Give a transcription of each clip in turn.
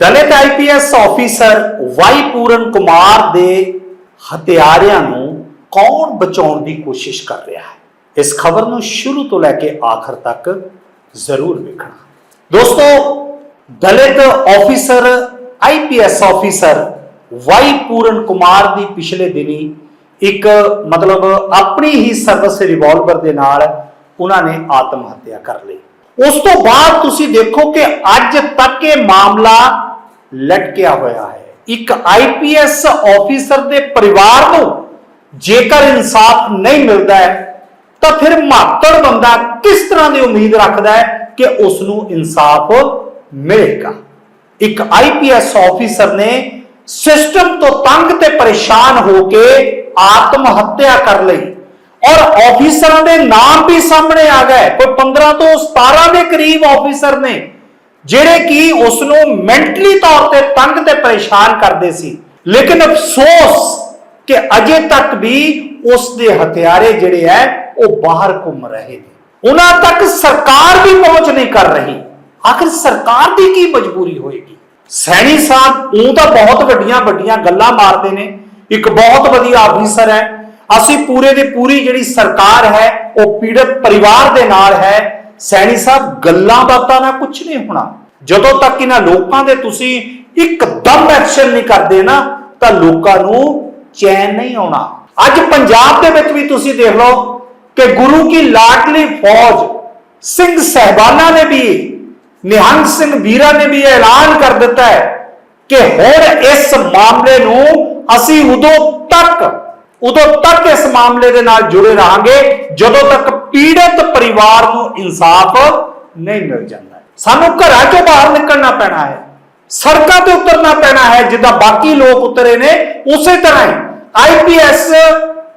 Dalit IPS officer Y Puran Kumar ਦੇ ਹਥਿਆਰਿਆਂ ਨੂੰ ਕੌਣ ਬਚਾਉਣ ਦੀ ਕੋਸ਼ਿਸ਼ ਕਰ ਰਿਹਾ ਹੈ? ਇਸ ਖਬਰ ਨੂੰ ਸ਼ੁਰੂ ਤੋਂ ਲੈ ਕੇ ਆਖਰ ਤੱਕ ਜ਼ਰੂਰ ਵੇਖਣਾ। ਦੋਸਤੋ, Dalit officer IPS officer Y Puran Kumar ਦੀ ਪਿਛਲੇ ਦਿਨੀ ਇੱਕ ਮਤਲਬ ਆਪਣੀ ਹੀ ਸਰਵਿਸ ਰਿਵਾਲਵਰ ਦੇ ਨਾਲ ਉਹਨਾਂ ਨੇ ਆਤਮ ਹੱਤਿਆ ਕਰ ਲਈ। ਉਸ ਤੋਂ ਬਾਅਦ ਤੁਸੀਂ ਦੇਖੋ ਕਿ ਅੱਜ ਤੱਕ ਇਹ ਮਾਮਲਾ ਲਟਕਿਆ ਹੋਇਆ ਹੈ। ਇੱਕ ਆਈਪੀਐਸ ਆਫੀਸਰ ਦੇ ਪਰਿਵਾਰ ਨੂੰ ਜੇਕਰ ਇਨਸਾਫ ਨਹੀਂ ਮਿਲਦਾ ਹੈ, ਤਾਂ ਫਿਰ ਮਾਤੜ ਬੰਦਾ ਕਿਸ ਤਰ੍ਹਾਂ ਦੀ ਉਮੀਦ ਰੱਖਦਾ ਹੈ ਕਿ ਉਸ ਨੂੰ ਇਨਸਾਫ ਮਿਲੇਗਾ? ਇੱਕ ਆਈਪੀਐਸ ਆਫੀਸਰ ਨੇ ਸਿਸਟਮ ਤੋਂ ਤੰਗ ਤੇ ਪਰੇਸ਼ਾਨ ਹੋ ਕੇ ਆਤਮ ਹੱਤਿਆ ਕਰ ਲਈ ਔਰ ਆਫੀਸਰਾਂ ਦੇ ਨਾਮ ਵੀ ਸਾਹਮਣੇ ਆ ਗਏ। ਕੋਈ 15 ਤੋਂ 17 ਦੇ ਕਰੀਬ ਆਫੀਸਰ ਨੇ ਜਿਹੜੇ ਕਿ ਉਸ ਨੂੰ ਮੈਂਟਲੀ ਤੌਰ ਤੇ ਤੰਗ ਤੇ ਪਰੇਸ਼ਾਨ ਕਰਦੇ ਸੀ। ਲੇਕਿਨ ਅਫਸੋਸ ਕਿ ਅਜੇ ਤੱਕ ਵੀ ਉਸ ਦੇ ਹਥਿਆਰੇ ਜਿਹੜੇ ਹੈ ਉਹ ਬਾਹਰ ਘੁੰਮ ਰਹੇ ਨੇ। ਉਹਨਾਂ ਤੱਕ ਸਰਕਾਰ ਵੀ ਪਹੁੰਚ ਨਹੀਂ ਕਰ ਰਹੀ। ਆਖਿਰ ਸਰਕਾਰ ਦੀ ਕੀ ਮਜਬੂਰੀ ਹੋਏਗੀ? ਸੈਣੀ ਸਾਹਿਬ, ਉਹ ਤਾਂ ਬਹੁਤ ਵੱਡੀਆਂ ਵੱਡੀਆਂ ਗੱਲਾਂ ਮਾਰਦੇ ਨੇ। ਇੱਕ ਬਹੁਤ ਵਧੀਆ ਆਫੀਸਰ ਹੈ। ਅਸੀਂ ਪੂਰੇ ਦੀ ਪੂਰੀ ਜਿਹੜੀ ਸਰਕਾਰ ਹੈ, ਉਹ ਪੀੜਤ ਪਰਿਵਾਰ ਦੇ ਨਾਲ ਹੈ। ਸੈਣੀ ਸਾਹਿਬ, ਗੱਲਾਂ ਬਾਤਾਂ ਨਾਲ ਕੁਝ ਨਹੀਂ ਹੋਣਾ। ਜਦੋਂ ਤੱਕ ਇਹਨਾਂ ਲੋਕਾਂ ਦੇ ਤੁਸੀਂ ਇੱਕਦਮ ਐਕਸ਼ਨ ਨਹੀਂ ਕਰਦੇ ਨਾ, ਤਾਂ ਲੋਕਾਂ ਨੂੰ ਚੈਨ ਨਹੀਂ ਆਉਣਾ। ਅੱਜ ਪੰਜਾਬ ਦੇ ਵਿੱਚ ਵੀ ਤੁਸੀਂ ਦੇਖ ਲਓ ਕਿ ਗੁਰੂ ਕੀ ਲਾਡਲੀ ਫੌਜ ਸਿੰਘ ਸਹਿਬਾਨਾ ਨੇ ਵੀ, ਨਿਹੰਗ ਸਿੰਘ ਵੀਰਾ ਨੇ ਵੀ ਐਲਾਨ ਕਰ ਦਿੱਤਾ ਹੈ ਕਿ ਹੁਣ ਇਸ ਮਾਮਲੇ ਨੂੰ ਅਸੀਂ ਉਦੋਂ ਤੱਕ ਉਦੋਂ ਤੱਕ ਇਸ ਮਾਮਲੇ ਦੇ ਨਾਲ ਜੁੜੇ ਰਹਾਂਗੇ, ਜਦੋਂ ਤੱਕ ਪੀੜਤ ਪਰਿਵਾਰ ਨੂੰ ਇਨਸਾਫ ਨਹੀਂ ਮਿਲ ਜਾਂਦਾ ਸਾਨੂੰ ਘਰਾਂ ਚੋਂ ਬਾਹਰ ਨਿਕਲਣਾ ਪੈਣਾ ਹੈ, ਸੜਕਾਂ ਤੇ ਉਤਰਨਾ ਪੈਣਾ ਹੈ, ਜਿੱਦਾਂ ਬਾਕੀ ਲੋਕ ਉਤਰੇ ਨੇ, ਉਸੇ ਤਰ੍ਹਾਂ ਹੀ ਆਈਪੀਐਸ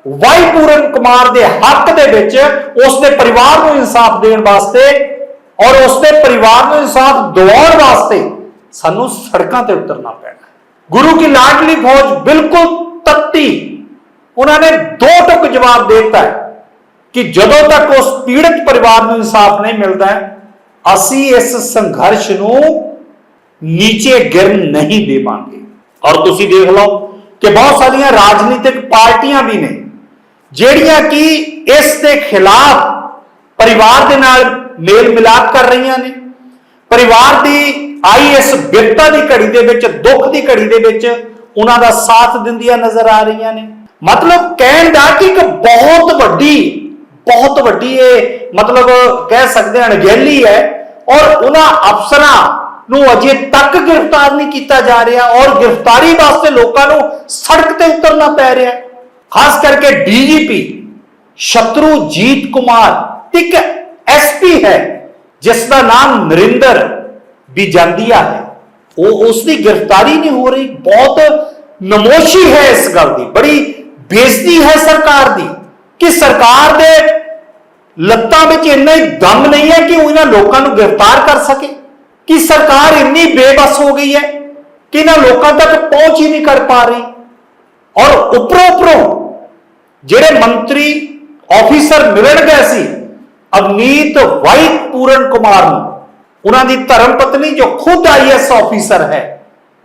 ਵਾਈ ਪੂਰਨ ਕੁਮਾਰ ਦੇ ਹੱਕ ਦੇ ਵਿੱਚ ਉਸ ਦੇ ਪਰਿਵਾਰ ਨੂੰ ਇਨਸਾਫ ਦੇਣ ਵਾਸਤੇ ਔਰ ਉਸ ਦੇ ਪਰਿਵਾਰ ਨੂੰ ਇਨਸਾਫ ਦਿਵਾਉਣ ਵਾਸਤੇ ਸਾਨੂੰ ਸੜਕਾਂ ਤੇ ਉਤਰਨਾ ਪੈਣਾ ਗੁਰੂ ਕੀ ਲਾਡਲੀ ਫੌਜ ਬਿਲਕੁਲ ਤੱਤੀ ਉਹਨਾਂ ਨੇ ਦੋ ਟੁਕ ਜਵਾਬ ਦੇ ਦਿੱਤਾ ਕਿ ਜਦੋਂ ਤੱਕ ਉਸ ਪੀੜਤ ਪਰਿਵਾਰ ਨੂੰ ਇਨਸਾਫ ਨਹੀਂ ਮਿਲਦਾ ਅਸੀਂ ਇਸ ਸੰਘਰਸ਼ ਨੂੰ ਨੀਚੇ ਗਿਰਨ ਨਹੀਂ ਦੇਵਾਂਗੇ। ਔਰ ਤੁਸੀਂ ਦੇਖ ਲਓ ਕਿ ਬਹੁਤ ਸਾਰੀਆਂ ਰਾਜਨੀਤਿਕ ਪਾਰਟੀਆਂ ਵੀ ਨੇ, ਜਿਹੜੀਆਂ ਕਿ ਇਸ ਦੇ ਖਿਲਾਫ ਪਰਿਵਾਰ ਦੇ ਨਾਲ ਮੇਲ ਮਿਲਾਪ ਕਰ ਰਹੀਆਂ ਨੇ। ਪਰਿਵਾਰ ਦੀ ਆਈ ਇਸ ਬਿਪਤਾ ਦੀ ਘੜੀ ਦੇ ਵਿੱਚ, ਦੁੱਖ ਦੀ ਘੜੀ ਦੇ ਵਿੱਚ ਉਹਨਾਂ ਦਾ ਸਾਥ ਦਿੰਦੀਆਂ ਨਜ਼ਰ ਆ ਰਹੀਆਂ ਨੇ। ਮਤਲਬ ਕਹਿਣ ਦਾ ਕਿ ਇੱਕ ਬਹੁਤ ਵੱਡੀ ਬਹੁਤ ਵੱਡੀ ਇਹ ਮਤਲਬ ਕਹਿ ਸਕਦੇ ਹਾਂ ਅਣਗਹਿਲੀ ਹੈ ਔਰ ਉਹਨਾਂ ਅਫਸਰਾਂ ਨੂੰ ਅਜੇ ਤੱਕ ਗ੍ਰਿਫਤਾਰ ਨਹੀਂ ਕੀਤਾ ਜਾ ਰਿਹਾ ਔਰ ਗ੍ਰਿਫਤਾਰੀ ਵਾਸਤੇ ਲੋਕਾਂ ਨੂੰ ਸੜਕ ਤੇ ਉਤਰਨਾ ਪੈ ਰਿਹਾ। ਖਾਸ ਕਰਕੇ ਡੀਜੀਪੀ ਸ਼ਤਰੂਜੀਤ ਕੁਮਾਰ ਇੱਕ ਐਸਪੀ ਹੈ, ਜਿਸ ਦਾ ਨਾਮ ਨਰਿੰਦਰ ਬਿਜੰਦੀਆ ਹੈ। ਉਹ ਉਸ ਦੀ ਗ੍ਰਿਫਤਾਰੀ ਨਹੀਂ ਹੋ ਰਹੀ, ਬਹੁਤ ਨਮੋਸ਼ੀ ਹੈ ਇਸ ਗੱਲ ਦੀ, ਬੜੀ ਬੇਇੱਜ਼ਤੀ ਹੈ ਸਰਕਾਰ ਦੀ ਕਿ ਸਰਕਾਰ ਦੇ ਲੱਤਾਂ ਵਿੱਚ ਇੰਨਾ ਹੀ ਦਮ ਨਹੀਂ ਹੈ ਕਿ ਉਹ ਇਹਨਾਂ ਲੋਕਾਂ ਨੂੰ ਗ੍ਰਿਫਤਾਰ ਕਰ ਸਕੇ? ਕਿ ਸਰਕਾਰ ਇੰਨੀ ਬੇਬਸ ਹੋ ਗਈ ਹੈ ਕਿ ਇਹਨਾਂ ਲੋਕਾਂ ਤੱਕ ਪਹੁੰਚ ਹੀ ਨਹੀਂ ਕਰ ਪਾ ਰਹੀ? ਔਰ ਉੱਪਰੋਂ ਉੱਪਰੋਂ ਜਿਹੜੇ ਮੰਤਰੀ ਆਫੀਸਰ ਮਿਲਣ ਗਏ ਸੀ, ਅਵਨੀਤ ਵਾਈ ਪੂਰਨ ਕੁਮਾਰ ਨੂੰ, ਉਹਨਾਂ ਦੀ ਧਰਮ ਪਤਨੀ ਜੋ ਖੁਦ ਆਈਐਸ ਆਫੀਸਰ ਹੈ,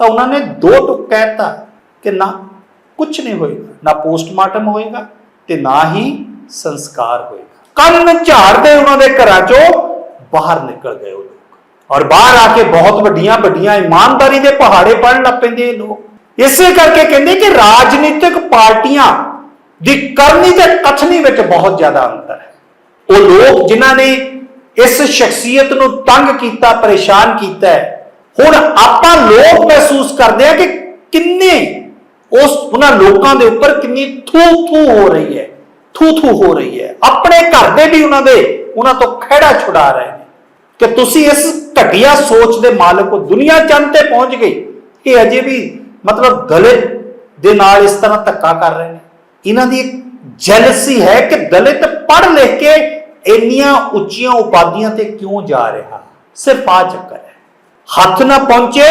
ਤਾਂ ਉਹਨਾਂ ਨੇ ਦੋ ਟੁਕ ਕਹਿਤਾ ਕਿ ਨਾ ਕੁਝ ਨਹੀਂ ਹੋਏਗਾ, ਨਾ ਪੋਸਟਮਾਰਟਮ ਹੋਏਗਾ ਤੇ ਨਾ ਹੀ ਸੰਸਕਾਰ ਹੋਏਗਾ। ਕੰਨ ਝਾੜਦੇ ਉਹਨਾਂ ਦੇ ਘਰਾਂ ਚੋਂ ਬਾਹਰ ਨਿਕਲ ਗਏ ਉਹ ਲੋਕ। ਔਰ ਬਾਹਰ ਆ ਕੇ ਬਹੁਤ ਵੱਡੀਆਂ ਵੱਡੀਆਂ ਇਮਾਨਦਾਰੀ ਦੇ ਪਹਾੜੇ ਪੜਨ ਲੱਗ ਪੈਂਦੇ ਇਹ ਲੋਕ। ਇਸੇ ਕਰਕੇ ਕਹਿੰਦੇ ਕਿ ਰਾਜਨੀਤਿਕ ਪਾਰਟੀਆਂ ਦੀ ਕਰਨੀ ਤੇ ਕਥਨੀ ਵਿੱਚ ਬਹੁਤ ਜ਼ਿਆਦਾ ਅੰਤਰ ਹੈ। ਉਹ ਲੋਕ ਜਿਨ੍ਹਾਂ ਨੇ ਇਸ ਸ਼ਖਸੀਅਤ ਨੂੰ ਤੰਗ ਕੀਤਾ, ਪਰੇਸ਼ਾਨ ਕੀਤਾ ਹੁਣ ਆਪਾਂ ਲੋਕ ਮਹਿਸੂਸ ਕਰਦੇ ਆ ਕਿ ਕਿੰਨੇ ਉਸ ਉਹਨਾਂ ਲੋਕਾਂ ਦੇ ਉੱਪਰ ਕਿੰਨੀ ਥੂ ਥੂ ਹੋ ਰਹੀ ਹੈ ਥੂ ਥੂ ਹੋ ਰਹੀ ਹੈ। ਆਪਣੇ ਘਰ ਦੇ ਵੀ ਉਹਨਾਂ ਦੇ ਉਹਨਾਂ ਤੋਂ ਖਿਹੜਾ ਛੁਡਾ ਰਹੇ ਨੇ ਕਿ ਤੁਸੀਂ ਇਸ ਘਟੀਆ ਸੋਚ ਦੇ ਮਾਲਕ ਹੋ, ਦੁਨੀਆ ਚੰਦ ਤੇ ਪਹੁੰਚ ਗਈ। ਇਹ ਅਜੇ ਵੀ ਮਤਲਬ ਦਲਿਤ ਦੇ ਨਾਲ ਇਸ ਤਰ੍ਹਾਂ ਧੱਕਾ ਕਰ ਰਹੇ ਨੇ। ਇਹਨਾਂ ਦੀ ਜੈਲਸੀ ਹੈ ਕਿ ਦਲਿਤ ਪੜ੍ਹ ਲਿਖ ਕੇ ਇੰਨੀਆਂ ਉੱਚੀਆਂ ਉਪਾਧੀਆਂ ਤੇ ਕਿਉਂ ਜਾ ਰਿਹਾ। ਸਿਰਫ ਆ ਚੱਕਰ ਹੈ। ਹੱਥ ਨਾ ਪਹੁੰਚੇ,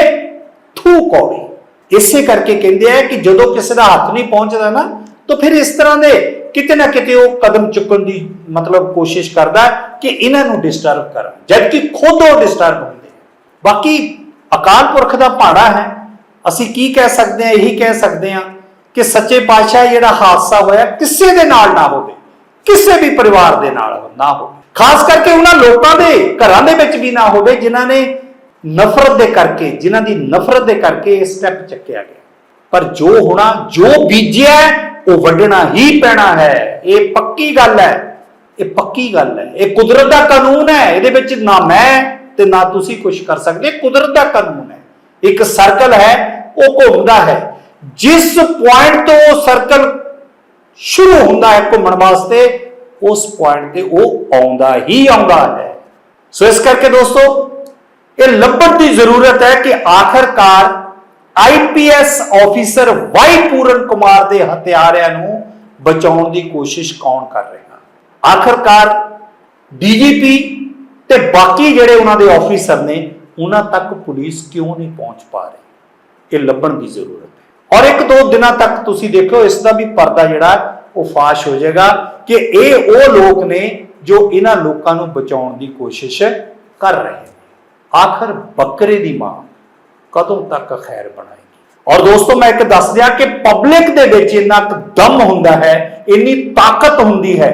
ਥੂ ਕੌੜੀ। ਇਸੇ ਕਰਕੇ ਕਹਿੰਦੇ ਆ ਕਿ ਜਦੋਂ ਕਿਸੇ ਦਾ ਹੱਥ ਨਹੀਂ ਪਹੁੰਚਦਾ ਨਾ, ਤਾਂ ਫਿਰ ਇਸ ਤਰ੍ਹਾਂ ਦੇ ਕਿਤੇ ਨਾ ਕਿਤੇ ਉਹ ਕਦਮ ਚੁੱਕਣ ਦੀ ਮਤਲਬ ਕੋਸ਼ਿਸ਼ ਕਰਦਾ ਕਿ ਇਹਨਾਂ ਨੂੰ ਡਿਸਟਰਬ ਕਰਾਂ। ਜਦਕਿ ਖੁਦ ਉਹ ਡਿਸਟਰਬ ਹੁੰਦੇ ਬਾਕੀ ਅਕਾਲ ਪੁਰਖ ਦਾ ਭਾਣਾ ਹੈ। ਅਸੀਂ ਕੀ ਕਹਿ ਸਕਦੇ ਹਾਂ, ਇਹੀ ਕਹਿ ਸਕਦੇ ਹਾਂ ਕਿ ਸੱਚੇ ਪਾਤਸ਼ਾਹ ਜਿਹੜਾ ਹਾਦਸਾ ਹੋਇਆ ਕਿਸੇ ਦੇ ਨਾਲ ਨਾ ਹੋਵੇ। ਕਿਸੇ ਵੀ ਪਰਿਵਾਰ ਦੇ ਨਾਲ ਨਾ ਹੋਵੇ। ਖਾਸ ਕਰਕੇ ਉਹਨਾਂ ਲੋਕਾਂ ਦੇ ਘਰਾਂ ਦੇ ਵਿੱਚ ਵੀ ਨਾ ਹੋਵੇ ਜਿਨ੍ਹਾਂ ਨੇ ਨਫ਼ਰਤ ਦੇ ਕਰਕੇ, ਜਿਨ੍ਹਾਂ ਦੀ ਨਫ਼ਰਤ ਦੇ ਕਰਕੇ ਇਹ ਸਟੈਪ ਚੱਕਿਆ ਗਿਆ। ਪਰ ਜੋ ਹੋਣਾ, ਜੋ ਬੀਜਿਆ ਉਹ ਵੱਢਣਾ ਹੀ ਪੈਣਾ ਹੈ। ਇਹ ਪੱਕੀ ਗੱਲ ਹੈ। ਇਹ ਪੱਕੀ ਗੱਲ ਹੈ। ਇਹ ਕੁਦਰਤ ਦਾ ਕਾਨੂੰਨ ਹੈ। ਇਹਦੇ ਵਿੱਚ ਨਾ ਮੈਂ ਤੇ ਨਾ ਤੁਸੀਂ ਕੁਝ ਕਰ ਸਕਦੇ। ਕੁਦਰਤ ਦਾ ਕਾਨੂੰਨ ਹੈ। ਇੱਕ ਸਰਕਲ ਹੈ, ਉਹ ਘੁੰਮਦਾ ਹੈ। ਜਿਸ ਪੁਆਇੰਟ ਤੋਂ ਉਹ ਸਰਕਲ ਸ਼ੁਰੂ ਹੁੰਦਾ ਹੈ ਘੁੰਮਣ ਵਾਸਤੇ, ਉਸ ਪੁਆਇੰਟ ਤੇ ਉਹ ਆਉਂਦਾ ਹੀ ਆਉਂਦਾ ਹੈ। ਸੋ ਇਸ ਕਰਕੇ ਦੋਸਤੋ ਇਹ ਲੱਭਣ ਦੀ ਜ਼ਰੂਰਤ ਹੈ ਕਿ ਆਖਰਕਾਰ IPS officer Y Puran Kumar ਦੇ ਹਥਿਆਰਿਆਂ ਨੂੰ ਬਚਾਉਣ ਦੀ ਕੋਸ਼ਿਸ਼ ਕੌਣ ਕਰ ਰਿਹਾ? ਆਖਰਕਾਰ ਡੀਜੀਪੀ ਤੇ ਬਾਕੀ ਜਿਹੜੇ ਉਹਨਾਂ ਦੇ ਆਫੀਸਰ ਨੇ, ਉਹਨਾਂ ਤੱਕ ਪੁਲਿਸ ਕਿਉਂ ਨਹੀਂ ਪਹੁੰਚ ਪਾ ਰਹੀ? ਇਹ ਲੱਭਣ ਦੀ ਜ਼ਰੂਰਤ ਹੈ। ਔਰ ਇੱਕ ਦੋ ਦਿਨਾਂ ਤੱਕ ਤੁਸੀਂ ਦੇਖੋ ਇਸ ਦਾ ਵੀ ਪਰਦਾ ਜਿਹੜਾ ਉਹ ਫਾਸ਼ ਹੋ ਜਾਏਗਾ ਕਿ ਇਹ ਉਹ ਲੋਕ ਨੇ ਜੋ ਇਹਨਾਂ ਲੋਕਾਂ ਨੂੰ ਬਚਾਉਣ ਦੀ ਕੋਸ਼ਿਸ਼ ਕਰ ਰਹੇ ਆਖਰ ਬੱਕਰੇ ਦੀ ਮਾਂ ਕਦੋਂ ਤੱਕ ਖੈਰ ਬਣਾਏਗੀ? ਔਰ ਦੋਸਤੋ, ਮੈਂ ਇੱਕ ਦੱਸ ਦਿਆਂ ਕਿ ਪਬਲਿਕ ਦੇ ਵਿੱਚ ਇੰਨਾ ਕੁ ਦਮ ਹੁੰਦਾ ਹੈ, ਇੰਨੀ ਤਾਕਤ ਹੁੰਦੀ ਹੈ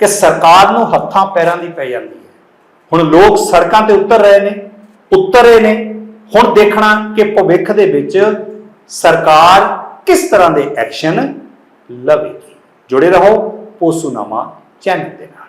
ਕਿ ਸਰਕਾਰ ਨੂੰ ਹੱਥਾਂ ਪੈਰਾਂ ਦੀ ਪੈ ਜਾਂਦੀ ਹੈ। ਹੁਣ ਲੋਕ ਸੜਕਾਂ ਤੇ ਉਤਰ ਰਹੇ ਨੇ, ਉਤਰ ਰਹੇ ਨੇ। ਹੁਣ ਦੇਖਣਾ ਕਿ ਭਵਿੱਖ ਦੇ ਵਿੱਚ ਸਰਕਾਰ ਕਿਸ ਤਰ੍ਹਾਂ ਦੇ ਐਕਸ਼ਨ ਲਵੇਗੀ। ਜੁੜੇ ਰਹੋ, ਪੋਸੂਨਾਮਾ ਚੈਨਲ ਦੇ ਨਾਲ।